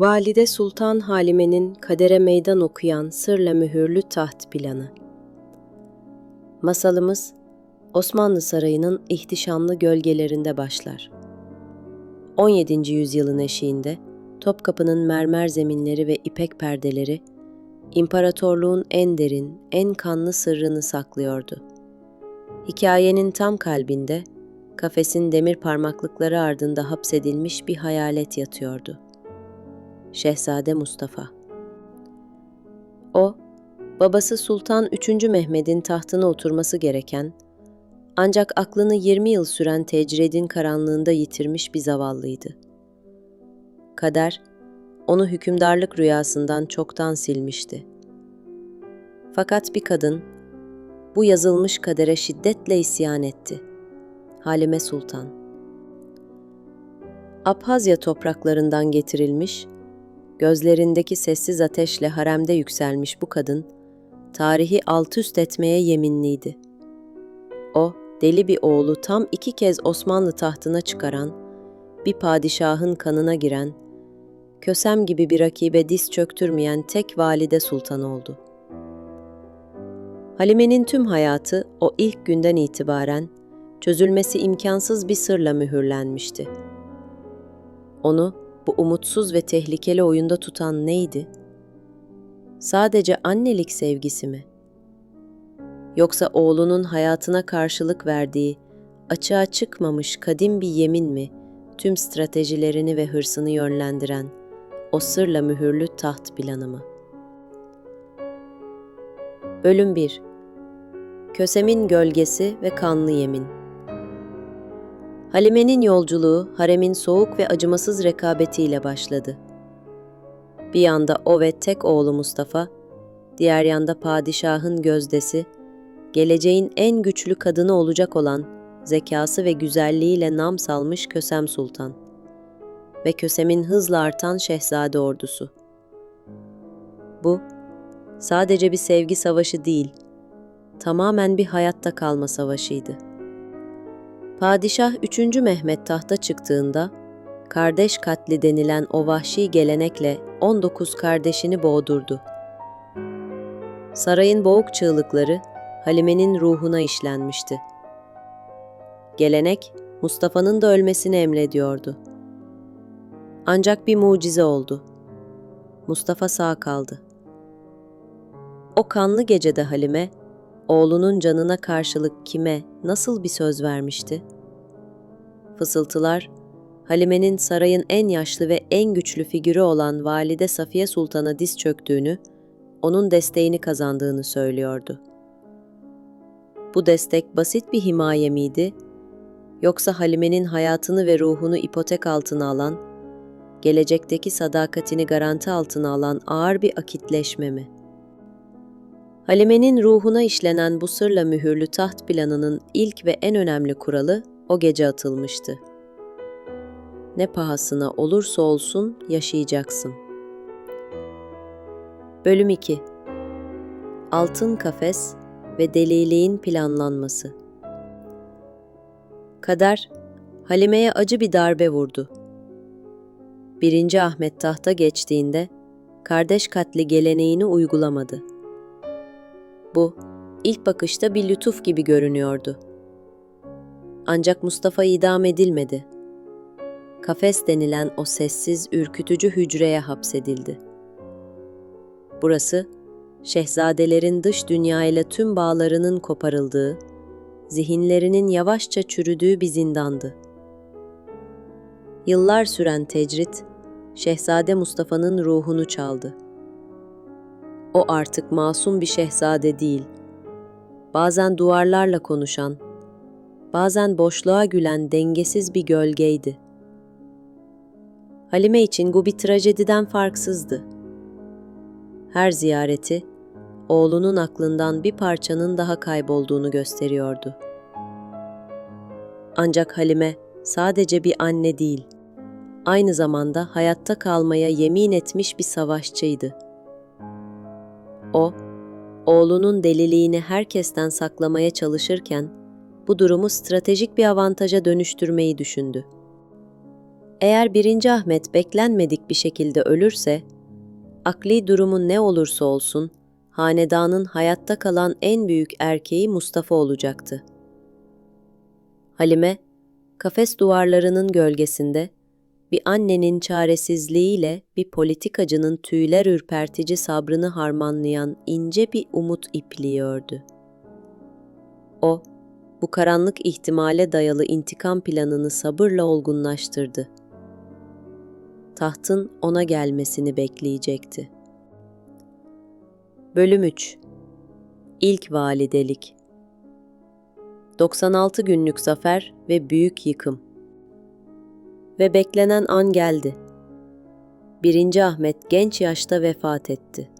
Valide Sultan Halime'nin kadere meydan okuyan sırla mühürlü taht planı. Masalımız Osmanlı Sarayı'nın ihtişamlı gölgelerinde başlar. 17. yüzyılın eşiğinde Topkapı'nın mermer zeminleri ve ipek perdeleri imparatorluğun en derin, en kanlı sırrını saklıyordu. Hikayenin tam kalbinde kafesin demir parmaklıkları ardında hapsedilmiş bir hayalet yatıyordu. Şehzade Mustafa. O, babası Sultan 3. Mehmet'in tahtına oturması gereken, ancak aklını 20 yıl süren tecridin karanlığında yitirmiş bir zavallıydı. Kader, onu hükümdarlık rüyasından çoktan silmişti. Fakat bir kadın, bu yazılmış kadere şiddetle isyan etti. Halime Sultan. Abhazya topraklarından getirilmiş, gözlerindeki sessiz ateşle haremde yükselmiş bu kadın, tarihi alt üst etmeye yeminliydi. O, deli bir oğlu tam iki kez Osmanlı tahtına çıkaran, bir padişahın kanına giren, Kösem gibi bir rakibe diz çöktürmeyen tek valide sultan oldu. Halime'nin tüm hayatı o ilk günden itibaren çözülmesi imkansız bir sırla mühürlenmişti. Onu bu umutsuz ve tehlikeli oyunda tutan neydi? Sadece annelik sevgisi mi? Yoksa oğlunun hayatına karşılık verdiği, açığa çıkmamış kadim bir yemin mi, tüm stratejilerini ve hırsını yönlendiren o sırla mühürlü taht planı mı? Bölüm 1 Kösem'in gölgesi ve kanlı yemin Halime'nin yolculuğu haremin soğuk ve acımasız rekabetiyle başladı. Bir yanda o ve tek oğlu Mustafa, diğer yanda padişahın gözdesi, geleceğin en güçlü kadını olacak olan zekası ve güzelliğiyle nam salmış Kösem Sultan ve Kösem'in hızla artan şehzade ordusu. Bu, sadece bir sevgi savaşı değil, tamamen bir hayatta kalma savaşıydı. Padişah 3. Mehmet tahta çıktığında, kardeş katli denilen o vahşi gelenekle 19 kardeşini boğdurdu. Sarayın boğuk çığlıkları Halime'nin ruhuna işlenmişti. Gelenek, Mustafa'nın da ölmesini emrediyordu. Ancak bir mucize oldu. Mustafa sağ kaldı. O kanlı gecede Halime, oğlunun canına karşılık kime, nasıl bir söz vermişti? Fısıltılar, Halime'nin sarayın en yaşlı ve en güçlü figürü olan Valide Safiye Sultan'a diz çöktüğünü, onun desteğini kazandığını söylüyordu. Bu destek basit bir himaye miydi? Yoksa Halime'nin hayatını ve ruhunu ipotek altına alan, gelecekteki sadakatini garanti altına alan ağır bir akitleşme mi? Halime'nin ruhuna işlenen bu sırla mühürlü taht planının ilk ve en önemli kuralı o gece atılmıştı. Ne pahasına olursa olsun yaşayacaksın. Bölüm 2 Altın Kafes ve deliliğin planlanması. Kader, Halime'ye acı bir darbe vurdu. Birinci Ahmet tahta geçtiğinde, kardeş katli geleneğini uygulamadı. Bu, ilk bakışta bir lütuf gibi görünüyordu. Ancak Mustafa idam edilmedi. Kafes denilen o sessiz, ürkütücü hücreye hapsedildi. Burası, şehzadelerin dış dünya ile tüm bağlarının koparıldığı, zihinlerinin yavaşça çürüdüğü bir zindandı. Yıllar süren tecrit, Şehzade Mustafa'nın ruhunu çaldı. O artık masum bir şehzade değil. Bazen duvarlarla konuşan, bazen boşluğa gülen dengesiz bir gölgeydi. Halime için bu bir trajediden farksızdı. Her ziyareti, oğlunun aklından bir parçanın daha kaybolduğunu gösteriyordu. Ancak Halime sadece bir anne değil, aynı zamanda hayatta kalmaya yemin etmiş bir savaşçıydı. O, oğlunun deliliğini herkesten saklamaya çalışırken bu durumu stratejik bir avantaja dönüştürmeyi düşündü. Eğer 1. Ahmet beklenmedik bir şekilde ölürse, akli durumu ne olursa olsun, hanedanın hayatta kalan en büyük erkeği Mustafa olacaktı. Halime, kafes duvarlarının gölgesinde bir annenin çaresizliğiyle bir politikacının tüyler ürpertici sabrını harmanlayan ince bir umut ipliği ördü. O, bu karanlık ihtimale dayalı intikam planını sabırla olgunlaştırdı. Tahtın ona gelmesini bekleyecekti. Bölüm 3 İlk Validelik 96 günlük zafer ve büyük yıkım ve beklenen an geldi. Birinci Ahmet genç yaşta vefat etti.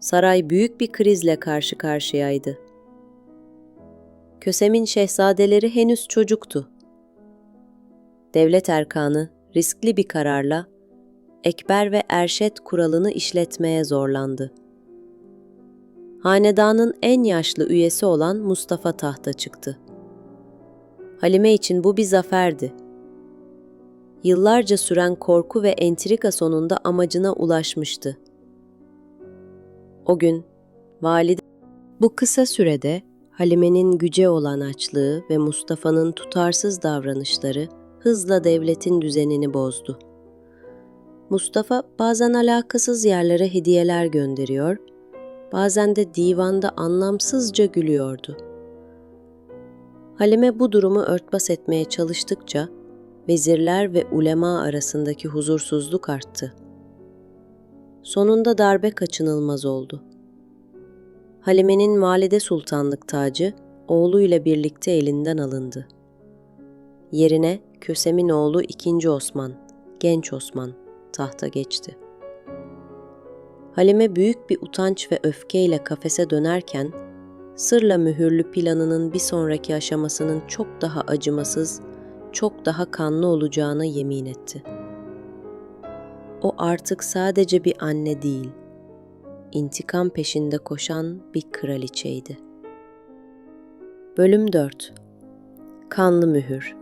Saray büyük bir krizle karşı karşıyaydı. Kösem'in şehzadeleri henüz çocuktu. Devlet erkanı riskli bir kararla Ekber ve Erşet kuralını işletmeye zorlandı. Hanedanın en yaşlı üyesi olan Mustafa tahta çıktı. Halime için bu bir zaferdi. Yıllarca süren korku ve entrika sonunda amacına ulaşmıştı. O gün valide bu kısa sürede Halime'nin güce olan açlığı ve Mustafa'nın tutarsız davranışları hızla devletin düzenini bozdu. Mustafa bazen alakasız yerlere hediyeler gönderiyor, bazen de divanda anlamsızca gülüyordu. Halime bu durumu örtbas etmeye çalıştıkça vezirler ve ulema arasındaki huzursuzluk arttı. Sonunda darbe kaçınılmaz oldu. Halime'nin valide sultanlık tacı oğluyla birlikte elinden alındı. Yerine Kösem'in oğlu 2. Osman, genç Osman tahta geçti. Halime büyük bir utanç ve öfkeyle kafese dönerken, sırla mühürlü planının bir sonraki aşamasının çok daha acımasız, çok daha kanlı olacağına yemin etti. O artık sadece bir anne değil, intikam peşinde koşan bir kraliçeydi. Bölüm 4 Kanlı Mühür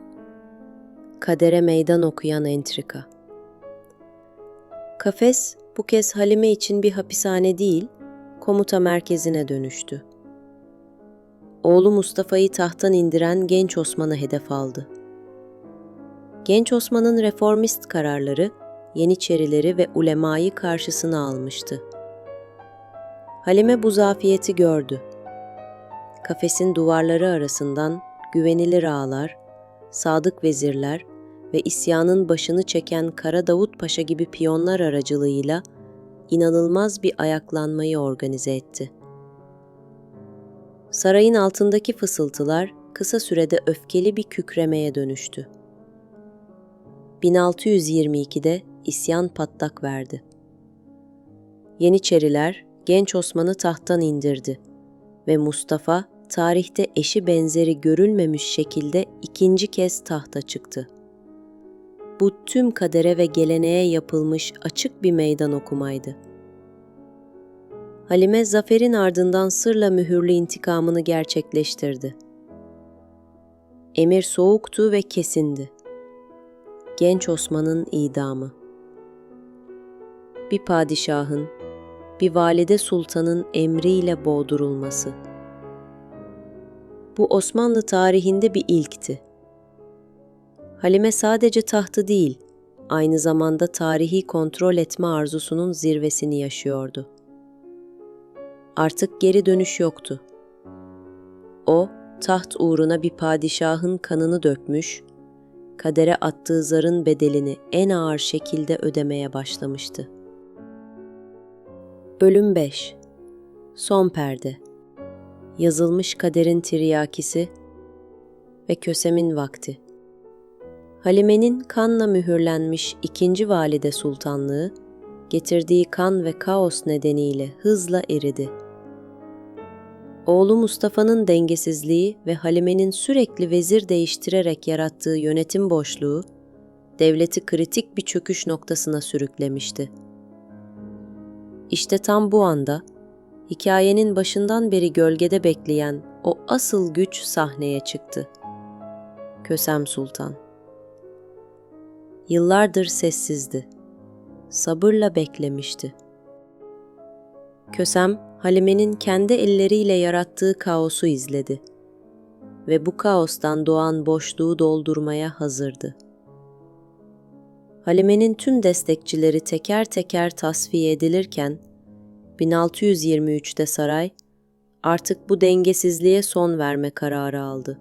Kadere meydan okuyan entrika Kafes bu kez Halime için bir hapishane değil, komuta merkezine dönüştü. Oğlu Mustafa'yı tahttan indiren genç Osman'ı hedef aldı. Genç Osman'ın reformist kararları Yeniçerileri ve ulemayı karşısına almıştı. Halime bu zafiyeti gördü. Kafesin duvarları arasından güvenilir ağalar, sadık vezirler ve isyanın başını çeken Kara Davut Paşa gibi piyonlar aracılığıyla inanılmaz bir ayaklanmayı organize etti. Sarayın altındaki fısıltılar kısa sürede öfkeli bir kükremeye dönüştü. 1622'de isyan patlak verdi. Yeniçeriler genç Osman'ı tahttan indirdi ve Mustafa tarihte eşi benzeri görülmemiş şekilde ikinci kez tahta çıktı. Bu tüm kadere ve geleneğe yapılmış açık bir meydan okumaydı. Halime zaferin ardından sırla mühürlü intikamını gerçekleştirdi. Emir soğuktu ve kesindi. Genç Osman'ın idamı. Bir padişahın, bir valide sultanın emriyle boğdurulması. Bu Osmanlı tarihinde bir ilkti. Halime sadece tahtı değil, aynı zamanda tarihi kontrol etme arzusunun zirvesini yaşıyordu. Artık geri dönüş yoktu. O, taht uğruna bir padişahın kanını dökmüş, kadere attığı zarın bedelini en ağır şekilde ödemeye başlamıştı. Bölüm 5 Son Perde Yazılmış kaderin tiryakisi ve Kösem'in vakti Halime'nin kanla mühürlenmiş ikinci valide sultanlığı, getirdiği kan ve kaos nedeniyle hızla eridi. Oğlu Mustafa'nın dengesizliği ve Halime'nin sürekli vezir değiştirerek yarattığı yönetim boşluğu, devleti kritik bir çöküş noktasına sürüklemişti. İşte tam bu anda, hikayenin başından beri gölgede bekleyen o asıl güç sahneye çıktı. Kösem Sultan Yıllardır sessizdi. Sabırla beklemişti. Kösem, Halime'nin kendi elleriyle yarattığı kaosu izledi ve bu kaostan doğan boşluğu doldurmaya hazırdı. Halime'nin tüm destekçileri teker teker tasfiye edilirken 1623'te saray artık bu dengesizliğe son verme kararı aldı.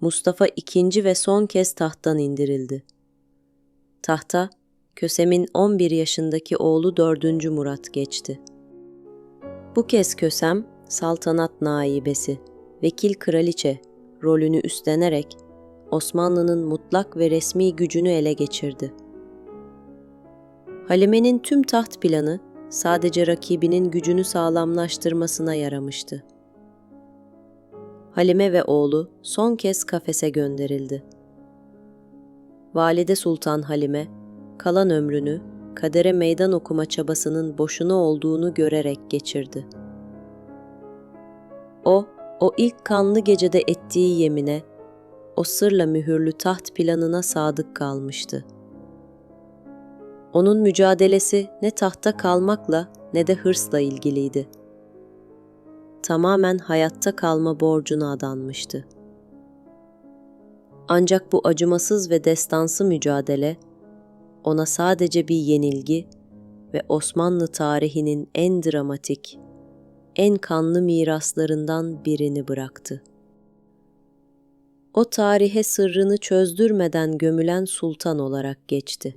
Mustafa ikinci ve son kez tahttan indirildi. Tahta Kösem'in 11 yaşındaki oğlu 4. Murat geçti. Bu kez Kösem saltanat naibesi, vekil kraliçe rolünü üstlenerek Osmanlı'nın mutlak ve resmi gücünü ele geçirdi. Halime'nin tüm taht planı sadece rakibinin gücünü sağlamlaştırmasına yaramıştı. Halime ve oğlu son kez kafese gönderildi. Valide Sultan Halime, kalan ömrünü kadere meydan okuma çabasının boşuna olduğunu görerek geçirdi. O, o ilk kanlı gecede ettiği yemine, o sırla mühürlü taht planına sadık kalmıştı. Onun mücadelesi ne tahta kalmakla ne de hırsla ilgiliydi. Tamamen hayatta kalma borcuna adanmıştı. Ancak bu acımasız ve destansı mücadele ona sadece bir yenilgi ve Osmanlı tarihinin en dramatik, en kanlı miraslarından birini bıraktı. O tarihe sırrını çözdürmeden gömülen sultan olarak geçti.